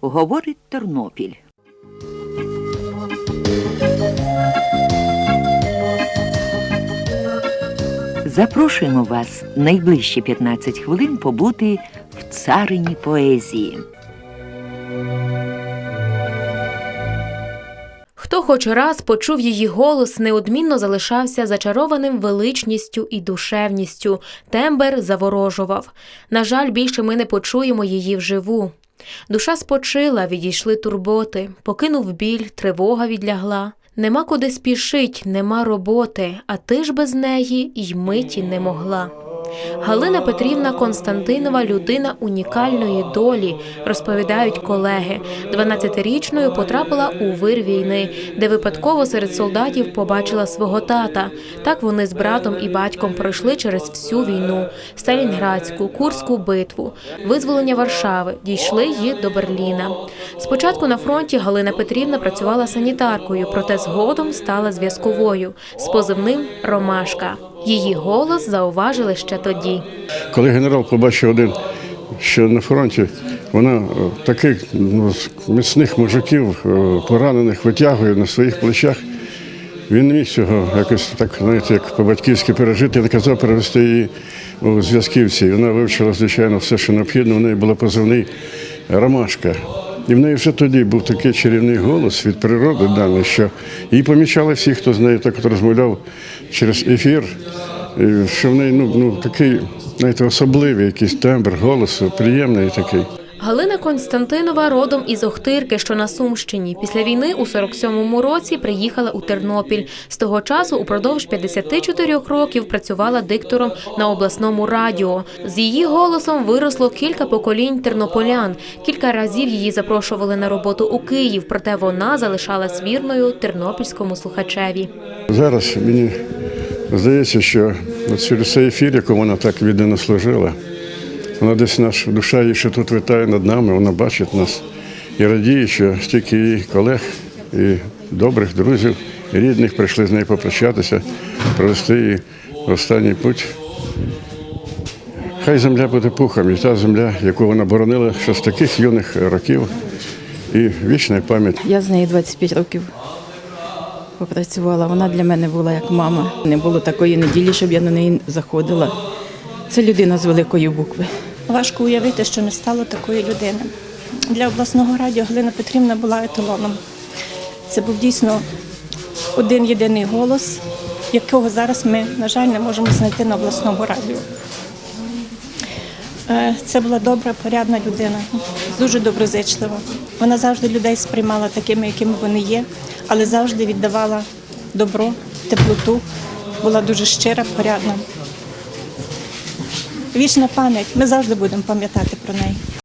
Говорить Тернопіль. Запрошуємо вас найближчі 15 хвилин побути в царині поезії. Хто хоч раз почув її голос, неодмінно залишався зачарованим величністю і душевністю. Тембр заворожував. На жаль, більше ми не почуємо її вживу. Душа спочила, відійшли турботи, покинув біль, тривога відлягла. Нема куди спішить, нема роботи, а ти ж без неї й миті не могла. Галина Петрівна Константинова людина унікальної долі, розповідають колеги. 12-річною потрапила у вир війни, де випадково серед солдатів побачила свого тата. Так вони з братом і батьком пройшли через всю війну: Сталінградську, Курську битву, визволення Варшави, дійшли й до Берліна. Спочатку на фронті Галина Петрівна працювала санітаркою, проте згодом стала зв'язковою з позивним Ромашка. Її голос зауважили ще тоді. Коли генерал побачив один, що на фронті вона е, таких ну, міцних мужиків, е, поранених витягує на своїх плечах, він не міг цього якось так, знаєте, як по-батьківськи пережити, наказав перевести її у зв'язківці. Вона вивчила, звичайно, все, що необхідно. У неї була позивний Ромашка. І в неї вже тоді був такий чарівний голос від природи даний, що її помічали всі, хто з нею так от розмовляв через ефір, що в неї ну, ну, такий знаєте, особливий якийсь тембр голосу, приємний такий. Галина Константинова родом із Охтирки, що на Сумщині. Після війни у 47-му році приїхала у Тернопіль. З того часу упродовж 54 років працювала диктором на обласному радіо. З її голосом виросло кілька поколінь тернополян. Кілька разів її запрошували на роботу у Київ, проте вона залишалась вірною тернопільському слухачеві. Зараз мені здається, що цей ефір, якому вона так віддано служила, вона десь наша душа її ще тут витає над нами, вона бачить нас і радіє, що стільки її колег і добрих друзів, і рідних прийшли з нею попрощатися, провести її останній путь. Хай земля буде пухом, і та земля, яку вона боронила ще з таких юних років, і вічна пам'ять. Я з нею 25 років попрацювала. Вона для мене була як мама. Не було такої неділі, щоб я на неї заходила. Це людина з великої букви. Важко уявити, що не стало такої людини. Для обласного радіо Галина Петрівна була еталоном. Це був дійсно один єдиний голос, якого зараз ми, на жаль, не можемо знайти на обласному радіо. Е, Це була добра, порядна людина, дуже доброзичлива. Вона завжди людей сприймала такими, якими вони є, але завжди віддавала добро, теплоту, була дуже щира, порядна. Вічна пам'ять. Ми завжди будемо пам'ятати про неї.